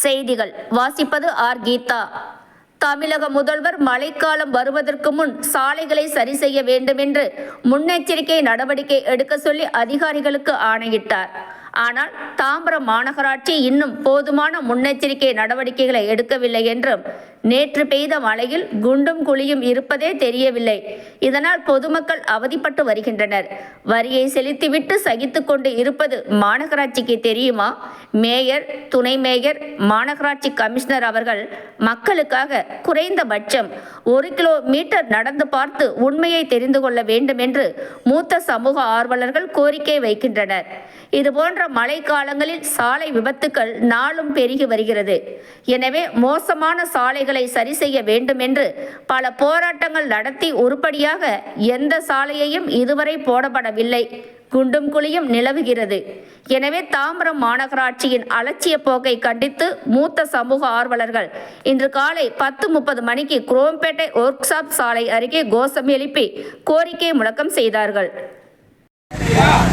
செய்திகள். வாசிப்பது ஆர். கீதா. தமிழக முதல்வர் மழைக்காலம் வருவதற்கு முன் சாலைகளை சரி செய்ய வேண்டும் என்று முன்னெச்சரிக்கை நடவடிக்கை எடுக்க சொல்லி அதிகாரிகளுக்கு ஆணையிட்டார். ஆனால் தாம்பரம் மாநகராட்சி இன்னும் போதுமான முன்னெச்சரிக்கை நடவடிக்கைகளை எடுக்கவில்லை என்றும் நேற்று பெய்த மழையில் குண்டும் குழியும் இருப்பதே தெரியவில்லை. இதனால் பொதுமக்கள் அவதிப்பட்டு வருகின்றனர். வரியை செலுத்திவிட்டு சகித்து கொண்டு இருப்பது மாநகராட்சிக்கு தெரியுமா? மேயர் துணை மேயர் மாநகராட்சி கமிஷனர் அவர்கள் மக்களுக்காக குறைந்தபட்சம் ஒரு கிலோமீட்டர் நடந்து பார்த்து உண்மையை தெரிந்து கொள்ள வேண்டும் என்று மூத்த சமூக ஆர்வலர்கள் கோரிக்கை வைக்கின்றனர். இதுபோன்ற மழைக்காலங்களில் சாலை விபத்துக்கள் நாளும் பெருகி வருகிறது. எனவே மோசமான சாலைகள் சரி செய்ய வேண்டும் என்று பல போராட்டங்கள் நடத்தி உருப்படியாக எந்த சாலையையும் இதுவரை போடப்படவில்லை. குண்டும் குழியும் நிலவுகிறது. எனவே தாம்பரம் மாநகராட்சியின் அலட்சிய போக்கை கண்டித்து மூத்த சமூக ஆர்வலர்கள் இன்று காலை பத்து முப்பது மணிக்கு குரோம்பேட்டை ஒர்க்ஷாப் சாலை அருகே கோஷம் எழுப்பி கோரிக்கை முழக்கம் செய்தார்கள்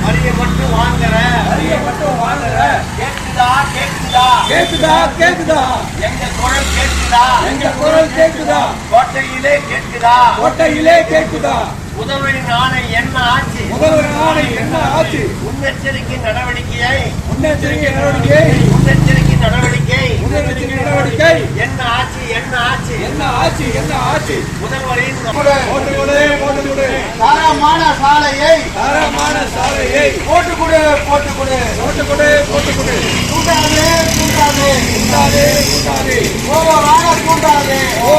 வரியை மட்டும் வாங்குற வரியை மட்டும் வாங்குற கேக்குதா கேக்குதா? கேக்குதா? கேக்குதா எங்க குரல் கேக்குதா? எங்க குரல் கேக்குதா? கோட்டையிலே கேக்குதா? கோட்டையிலே கேக்குதா? முதல்வரின் ஆணை என்ன ஆச்சு? முதல்வர் ஆணை என்ன ஆச்சு? முன்னெச்சரிக்கை நடவடிக்கையை? முன்னெச்சரிக்கை நடவடிக்கை? முன்னெச்சரிக்கை நடவடிக்கை? முன்னெச்சரிக்கை நடவடிக்கை? என்ன ஆச்சு? என்ன ஆச்சு? என்ன ஆச்சு? என்ன ஆச்சு? முதல்வரின் தரமான சாலையை தரமான சாலையை போட்டு கொடு போட்டு கொடு போட்டு கொடு போட்டு கொடு கூட்டாதே கூட்டாதே கூட்டாதே கூட்டாதே ஓவராக கூட்டாதே ஓ